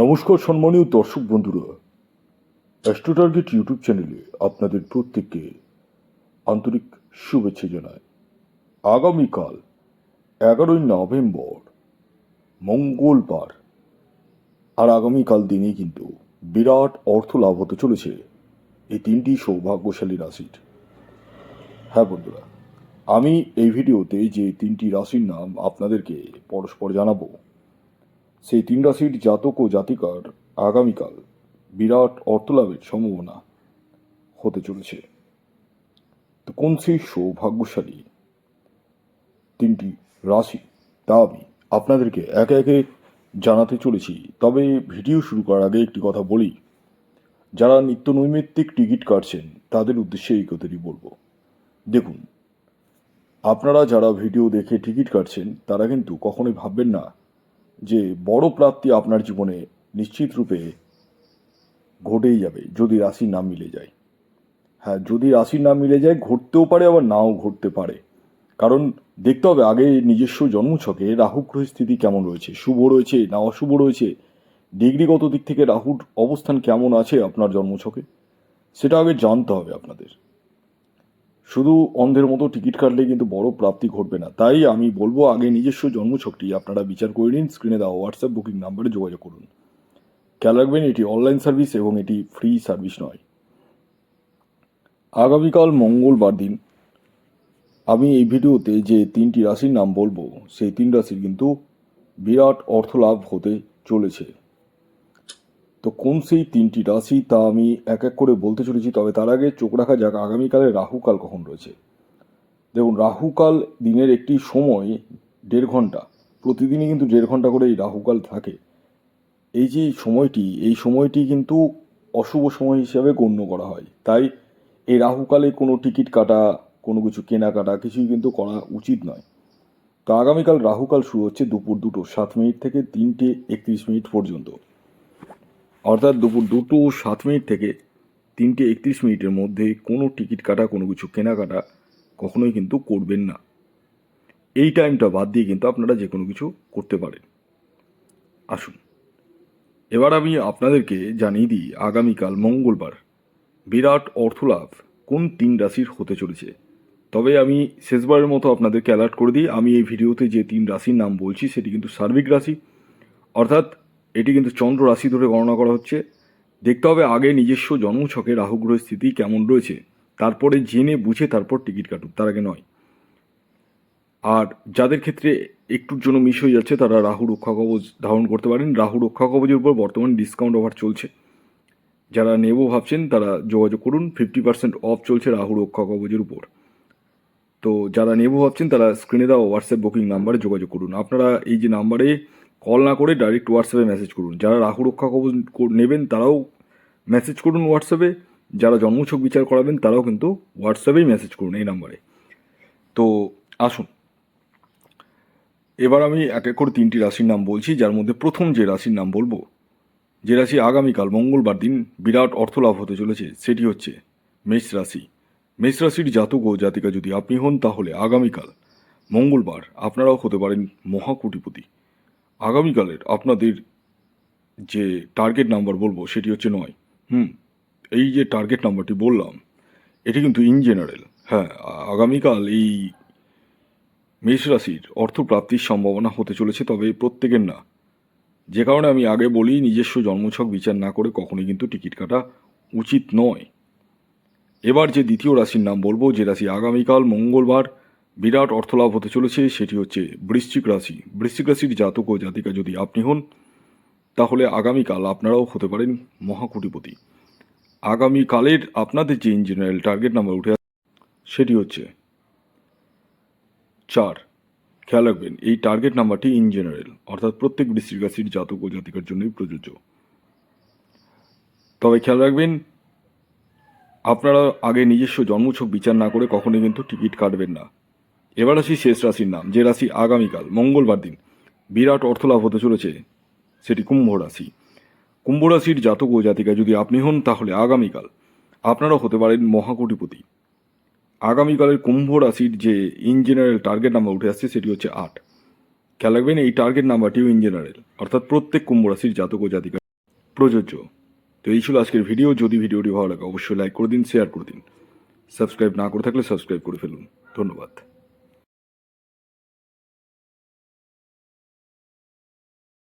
নমস্কার সম্মানীয় দর্শক বন্ধুরা। অ্যাস্ট্রো টার্গেট ইউটিউব চ্যানেলে আপনাদের প্রত্যেককে আন্তরিক শুভেচ্ছা জানাই। আগামীকাল এগারোই নভেম্বর, মঙ্গলবার। আর আগামীকাল দিনে কিন্তু বিরাট অর্থ লাভ হতে চলেছে এই তিনটি সৌভাগ্যশালী রাশির। হ্যাঁ বন্ধুরা, আমি এই ভিডিওতে যে তিনটি রাশির নাম আপনাদেরকে পরস্পর জানাব সেই তিন রাশির জাতক ও জাতিকার আগামীকাল বিরাট অর্থলাভের সম্ভাবনা হতে চলেছে। তো কোন সেই সৌভাগ্যশালী তিনটি রাশি? তা আমি আপনাদেরকে একে একে জানাতে চলেছি। তবে ভিডিও শুরু করার আগে একটি কথা বলি। যারা নিত্য নৈমিত্তিক টিকিট কাটছেন, তাদের উদ্দেশ্যে এই কথাটি বলব। দেখুন, আপনারা যারা ভিডিও দেখে টিকিট কাটছেন, তারা কিন্তু কখনোই ভাববেন না যে বড় প্রাপ্তি আপনার জীবনে নিশ্চিত রূপে ঘটেই যাবে, যদি রাশি না মিলে যায়। হ্যাঁ যদি রাশি না মিলে যায়, ঘটতেও পারে, আবার নাও ঘটতে পারে। কারণ দেখতে হবে, আগে নিজস্ব জন্মছকে রাহু গ্রহের স্থিতি কেমন রয়েছে? শুভ রয়েছে না অশুভ রয়েছে? ডিগ্রিগত দিক থেকে রাহুর অবস্থান কেমন আছে আপনার জন্মছকে? সেটা আগে জানতে হবে আপনাদের। শুধু অন্ধের মতো টিকিট কাটলে কিন্তু বড় প্রাপ্তি ঘটবে না। তাই আমি বলব, আগে নিজস্ব জন্মছকটি আপনারা বিচার করে নিন স্ক্রিনে দেওয়া হোয়াটসঅ্যাপ বুকিং নাম্বারে যোগাযোগ করুন। খেয়াল রাখবেন, এটি অনলাইন সার্ভিস এবং এটি ফ্রি সার্ভিস নয়। আগামীকাল মঙ্গলবার দিন আমি এই ভিডিওতে যে তিনটি রাশির নাম বলব, সেই তিন রাশির কিন্তু বিরাট অর্থ লাভ হতে চলেছে। তো কোন সেই তিনটি রাশি তা আমি এক এক করে বলতে চলেছি, তবে তার আগে চোখ রাখা যাক আগামীকালে রাহুকাল কখন রয়েছে। দেখুন, রাহুকাল দিনের একটি সময়, দেড় ঘণ্টা, প্রতিদিনই কিন্তু দেড় ঘণ্টা করে এই রাহুকাল থাকে। এই যে সময়টি, এই সময়টি কিন্তু অশুভ সময় হিসাবে গণ্য করা হয়। তাই এই রাহুকালে কোনো টিকিট কাটা, কোনো কিছু কেনাকাটা কিছুই কিন্তু করা উচিত নয়। তো আগামীকাল রাহুকাল শুরু হচ্ছে দুপুর দুটো, সাত মিনিট থেকে তিনটে একত্রিশ মিনিট পর্যন্ত। অর্থাৎ দুপুর দুটো সাত মিনিট থেকে তিনটে একত্রিশ মিনিটের মধ্যে কোনো টিকিট কাটা, কোনো কিছু কেনাকাটা কখনোই কিন্তু করবেন না। এই টাইমটা বাদ দিয়ে কিন্তু আপনারা যে কোনো কিছু করতে পারেন। আসুন। এবার আমি আপনাদেরকে জানিয়ে দিই, আগামীকাল মঙ্গলবার বিরাট অর্থলাভ কোন তিন রাশির হতে চলেছে। তবে আমি শেষবারের মতো আপনাদেরকে অ্যালার্ট করে দিই, আমি এই ভিডিওতে যে তিন রাশির নাম বলছি, সেটি কিন্তু সার্বিক রাশি। অর্থাৎ এটি কিন্তু চন্দ্র রাশি ধরে গণনা করা হচ্ছে। দেখতে হবে আগে নিজস্ব জন্মছকে রাহু গ্রহের স্থিতি কেমন রয়েছে। তারপরে জেনে বুঝে তারপর টিকিট কাটুক, তার আগে নয়। আর যাদের ক্ষেত্রে একটুর জন্য মিস হয়ে যাচ্ছে, তারা রাহু রক্ষা কবচ ধারণ করতে পারেন। রাহু রক্ষা কবচের উপর বর্তমানে ডিসকাউন্ট অফার চলছে। যারা নেব ভাবছেন, তারা যোগাযোগ করুন। ফিফটি পার্সেন্ট অফ চলছে রাহু রক্ষা কবচের উপর। তো যারা নেব ভাবছেন, তারা স্ক্রিনে দেওয়া হোয়াটসঅ্যাপ বুকিং নাম্বারে যোগাযোগ করুন। আপনারা এই যে নাম্বারে কল না করে ডাইরেক্ট হোয়াটসঅ্যাপে মেসেজ করুন। যারা রাহু রক্ষা কবচ নেবেন, তারাও মেসেজ করুন হোয়াটসঅ্যাপে যারা জন্মছক বিচার করাবেন, তারাও কিন্তু হোয়াটসঅ্যাপেই মেসেজ করুন এই নাম্বারে তো, আসুন। এবার আমি এক এক করে তিনটি রাশির নাম বলছি, যার মধ্যে প্রথম যে রাশির নাম বলব, যে রাশি আগামীকাল মঙ্গলবার দিন বিরাট অর্থলাভ হতে চলেছে, সেটি হচ্ছে মেষ রাশি। মেষ রাশির জাতক ও জাতিকা যদি আপনি হন, তাহলে আগামীকাল মঙ্গলবার আপনারাও হতে পারেন মহাকুটিপতি। আগামীকালের আপনাদের যে টার্গেট নাম্বার বলব, সেটি হচ্ছে নয়। হুম, এই যে টার্গেট নাম্বারটি বললাম, এটি কিন্তু ইন জেনারেল হ্যাঁ আগামীকাল এই মেষ রাশির অর্থপ্রাপ্তির সম্ভাবনা হতে চলেছে, তবে প্রত্যেকের না। যে কারণে আমি আগে বলি, নিজস্ব জন্মছক বিচার না করে কখনোই কিন্তু টিকিট কাটা উচিত নয়। এবার যে দ্বিতীয় রাশির নাম বলব, যে রাশি আগামীকাল মঙ্গলবার বিরাট অর্থলাভ হতে চলেছে, সেটি হচ্ছে বৃশ্চিক রাশি। বৃশ্চিক রাশির জাতক ও জাতিকা যদি আপনি হন, তাহলে আগামীকাল আপনারাও হতে পারেন মহাকুটিপতি। আগামীকালের আপনাদের যে ইন জেনারেল টার্গেট নাম্বার উঠে সেটি হচ্ছে চার। খেয়াল রাখবেন, এই টার্গেট নাম্বারটি ইন জেনারেল অর্থাৎ প্রত্যেক বৃশ্চিক রাশির জাতক ও জাতিকার জন্যই প্রযোজ্য। তবে খেয়াল রাখবেন, আপনারা আগে নিজস্ব জন্মছক বিচার না করে কখনোই কিন্তু টিকিট কাটবেন না। এবার আসি শেষ রাশির নাম, যে রাশি আগামীকাল, মঙ্গলবার দিন। বিরাট অর্থলাভ হতে চলেছে, সেটি কুম্ভ রাশি। কুম্ভ রাশির জাতক ও জাতিকা যদি আপনি হন, তাহলে আগামীকাল আপনারা হতে পারেন মহাকোটিপতি। আগামীকালের কুম্ভ রাশির যে ইন জেনারেল টার্গেট নাম্বার উঠে আসছে, সেটি হচ্ছে আট। খেয়াল রাখবেন, এই টার্গেট নাম্বারটিও ইন জেনারেল অর্থাৎ প্রত্যেক কুম্ভ রাশির জাতক ও জাতিকা প্রযোজ্য। তো এই ছিল আজকের ভিডিও যদি ভিডিওটি ভালো লাগে, অবশ্যই লাইক করে দিন শেয়ার করে দিন। সাবস্ক্রাইব না করে থাকলে সাবস্ক্রাইব করে ফেলুন। ধন্যবাদ।